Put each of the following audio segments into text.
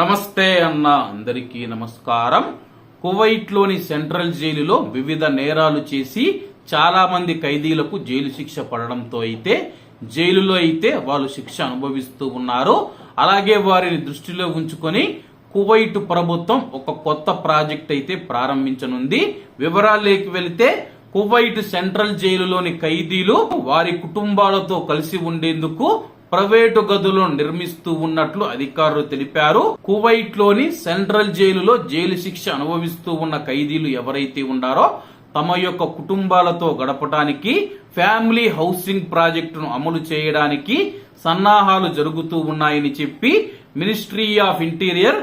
నమస్తే అన్న అందరికీ నమస్కారం. కువైట్లోని సెంట్రల్ జైలులో వివిధ నేరాలు చేసి చాలా మంది ఖైదీలకు జైలు శిక్ష పడడంతో అయితే జైలులో అయితే వాళ్ళు శిక్ష అనుభవిస్తూ ఉన్నారు. అలాగే వారిని దృష్టిలో ఉంచుకొని కువైట్ ప్రభుత్వం ఒక కొత్త ప్రాజెక్ట్ అయితే ప్రారంభించనుంది. వివరాల్లోకి వెళితే కువైట్ సెంట్రల్ జైలులోని ఖైదీలు వారి కుటుంబాలతో కలిసి ఉండేందుకు ప్రైవేటు గదులను నిర్మిస్తూ ఉన్నట్లు అధికారులు తెలిపారు. కువైట్లోని సెంట్రల్ జైలులో జైలు శిక్ష అనుభవిస్తూ ఉన్న ఖైదీలు ఎవరైతే ఉన్నారో తమ యొక్క కుటుంబాలతో గడపడానికి ఫ్యామిలీ హౌసింగ్ ప్రాజెక్టును అమలు చేయడానికి సన్నాహాలు జరుగుతూ ఉన్నాయని చెప్పి మినిస్ట్రీ ఆఫ్ ఇంటీరియర్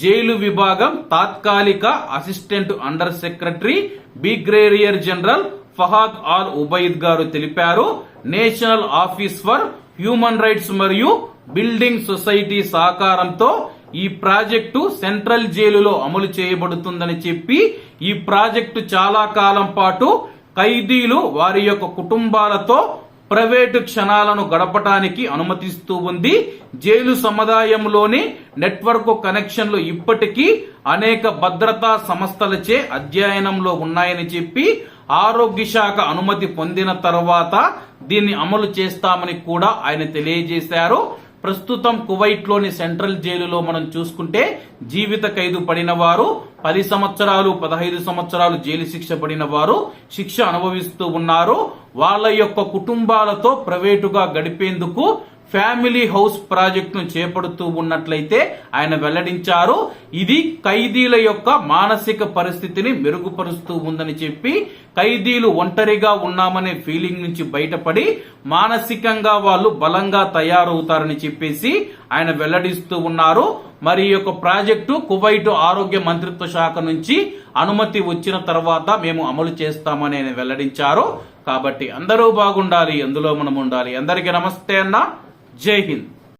జైలు విభాగం తాత్కాలిక assistant under secretary brigadier general Fahad Al Ubaid గారు తెలిపారు. National office for human rights మరియు బిల్డింగ్ సొసైటీ సహకారంతో ఈ ప్రాజెక్టు సెంట్రల్ జైలులో అమలు చేయబడుతుందని చెప్పి ఈ ప్రాజెక్టు చాలా కాలం పాటు ఖైదీలు వారి యొక్క కుటుంబాలతో ప్రైవేటు క్షణాలను గడపటానికి అనుమతిస్తూ ఉంది. జైలు సముదాయంలోని నెట్వర్క్ కనెక్షన్లు ఇప్పటికీ అనేక భద్రతా సంస్థలచే అధ్యయనంలో ఉన్నాయని చెప్పి ఆరోగ్య శాఖ అనుమతి పొందిన తర్వాత దీన్ని అమలు చేస్తామని కూడా ఆయన తెలియజేశారు. ప్రస్తుతం కువైట్లోని సెంట్రల్ జైలులో మనం చూసుకుంటే జీవిత ఖైదు పడిన వారు పది సంవత్సరాలు పదహైదు సంవత్సరాలు జైలు శిక్ష పడిన వారు శిక్ష అనుభవిస్తూ ఉన్నారు. వాళ్ళ యొక్క కుటుంబాలతో ప్రైవేటుగా గడిపేందుకు ఫ్యామిలీ హౌస్ ప్రాజెక్టును చేపడుతూ ఉన్నట్లయితే ఆయన వెల్లడించారు ఇది ఖైదీల యొక్క మానసిక పరిస్థితిని మెరుగుపరుస్తూ ఉందని చెప్పి ఖైదీలు ఒంటరిగా ఉన్నామనే ఫీలింగ్ నుంచి బయటపడి మానసికంగా వాళ్ళు బలంగా తయారవుతారని చెప్పేసి ఆయన వెల్లడిస్తూ ఉన్నారు. మరి ఈ యొక్క ప్రాజెక్టు కువైట్ ఆరోగ్య మంత్రిత్వ శాఖ నుంచి అనుమతి వచ్చిన తర్వాత మేము అమలు చేస్తామని ఆయన వెల్లడించారు. కాబట్టి అందరూ బాగుండాలి అందులో మనం ఉండాలి. అందరికీ నమస్తే అన్న. జై హింద్.